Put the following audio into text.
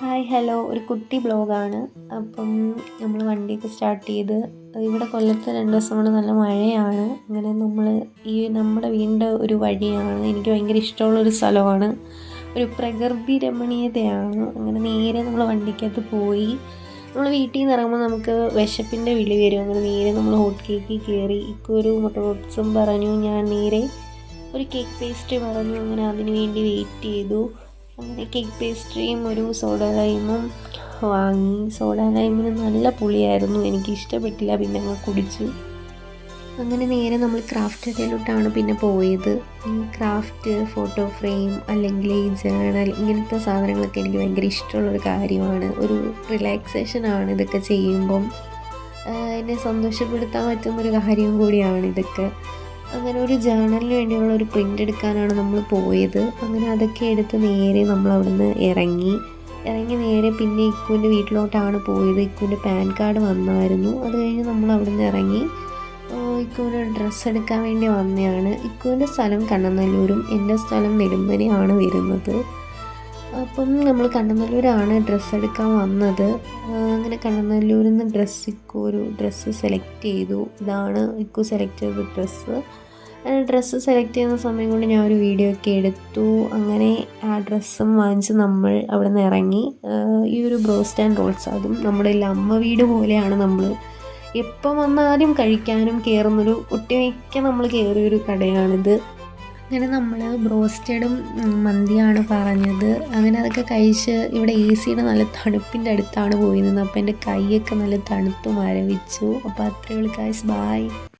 Hi hello. ഒരു കുട്ടി ബ്ലോഗാണ്. അപ്പം നമ്മൾ വണ്ടിയൊക്കെ സ്റ്റാർട്ട് ചെയ്ത് ഇവിടെ കൊല്ലത്ത് രണ്ട് ദിവസം കൊണ്ട് നല്ല മഴയാണ്. അങ്ങനെ നമ്മൾ ഈ നമ്മുടെ വീടിന്റെ ഒരു വഴിയാണ്. എനിക്ക് ഭയങ്കര ഇഷ്ടമുള്ളൊരു സ്ഥലമാണ്. ഒരു പ്രകൃതി രമണീയതയാണ്. അങ്ങനെ നേരെ നമ്മൾ വണ്ടിക്കകത്ത് പോയി. നമ്മൾ വീട്ടിൽ നിന്ന് ഇറങ്ങുമ്പോൾ നമുക്ക് വിശപ്പിന്റെ വിളി വരും. അങ്ങനെ നേരെ നമ്മൾ ഹോട്ട് കേക്കിൽ കയറി. ഇക്കൊരു മുട്ട റോട്ട്സും പറഞ്ഞു. ഞാൻ നേരെ ഒരു കേക്ക് പേസ്റ്റ് പറഞ്ഞു. അങ്ങനെ അതിന് വേണ്ടി വെയിറ്റ് ചെയ്തു. അങ്ങനെ കേക്ക് പേസ്ട്രിയും ഒരു സോഡ ലൈമും വാങ്ങി. സോഡ ലൈമിന് നല്ല പുളിയായിരുന്നു. എനിക്ക് ഇഷ്ടപ്പെട്ടില്ല പിന്നെ അങ്ങ് കുടിച്ചു. അങ്ങനെ നേരെ നമ്മൾ ക്രാഫ്റ്റ് കടയിലോട്ടാണ് പിന്നെ പോയത്. ഈ ക്രാഫ്റ്റ് ഫോട്ടോ ഫ്രെയിം അല്ലെങ്കിൽ ഈ ജേണൽ ഇങ്ങനത്തെ സാധനങ്ങളൊക്കെ എനിക്ക് ഭയങ്കര ഇഷ്ടമുള്ളൊരു കാര്യമാണ്. ഒരു റിലാക്സേഷനാണ് ഇതൊക്കെ ചെയ്യുമ്പം. എന്നെ സന്തോഷപ്പെടുത്താൻ പറ്റുന്നൊരു കാര്യം കൂടിയാണ് ഇതൊക്കെ. അങ്ങനെ ഒരു ജേണലിന് വേണ്ടിയുള്ള ഒരു പ്രിന്റ് എടുക്കാനാണ് നമ്മൾ പോയത്. അങ്ങനെ അതൊക്കെ എടുത്ത് നേരെ നമ്മൾ അവിടുന്ന് ഇറങ്ങി. ഇറങ്ങി നേരെ പിന്നെ ഇക്കുവിന്റെ വീട്ടിലോട്ടാണ് പോയത്. ഇക്കുവിന്റെ പാൻ കാർഡ് വന്നായിരുന്നു. അത് കഴിഞ്ഞ് നമ്മൾ അവിടുന്ന് ഇറങ്ങി. ഇക്കുവിന് ഡ്രസ്സ് എടുക്കാൻ വേണ്ടി വന്നതാണ് ഇക്കുവിന്റെ സ്ഥലം കണ്ണനല്ലൂരും. എന്റെ സ്ഥലം നെടുമ്പനയാണ് വരുന്നത്. അപ്പം നമ്മൾ കണ്ണനല്ലൂരാണ് ഡ്രസ്സ് എടുക്കാൻ വന്നത്. അങ്ങനെ കണ്ണനല്ലൂരിൽ നിന്ന് ഡ്രസ്സ് ഇക്കോ ഒരു ഡ്രസ്സ് സെലക്ട് ചെയ്തു. ഇതാണ് ഇക്കോ സെലക്ട് ചെയ്ത ഡ്രസ്സ് ഡ്രസ്സ് സെലക്ട് ചെയ്യുന്ന സമയം കൊണ്ട് ഞാൻ ഒരു വീഡിയോ ഒക്കെ എടുത്തു. അങ്ങനെ ആ ഡ്രസ്സും വാങ്ങിച്ച് നമ്മൾ അവിടെ നിന്ന് ഇറങ്ങി ഈ ഒരു ബ്രോസ്റ്റ് ആൻഡ് റോൾസ് അതും നമ്മുടെ അമ്മ വീട് പോലെയാണ് നമ്മൾ. എപ്പം വന്നാലും കഴിക്കാനും കയറുന്നൊരു ഒട്ടുമിക്ക നമ്മൾ കയറിയൊരു കടയാണിത്. അങ്ങനെ നമ്മൾ ബ്രോസ്റ്റഡും മന്തിയാണ് പറഞ്ഞത്. അങ്ങനെ അതൊക്കെ കഴിച്ച് ഇവിടെ എ സിയുടെ നല്ല തണുപ്പിന്റെ അടുത്താണ് പോയിരുന്നത്. അപ്പോൾ എന്റെ കൈയൊക്കെ നല്ല തണുത്ത് മരവിച്ചു. അപ്പോൾ അത്രയേ ഉള്ളൂ ബായ്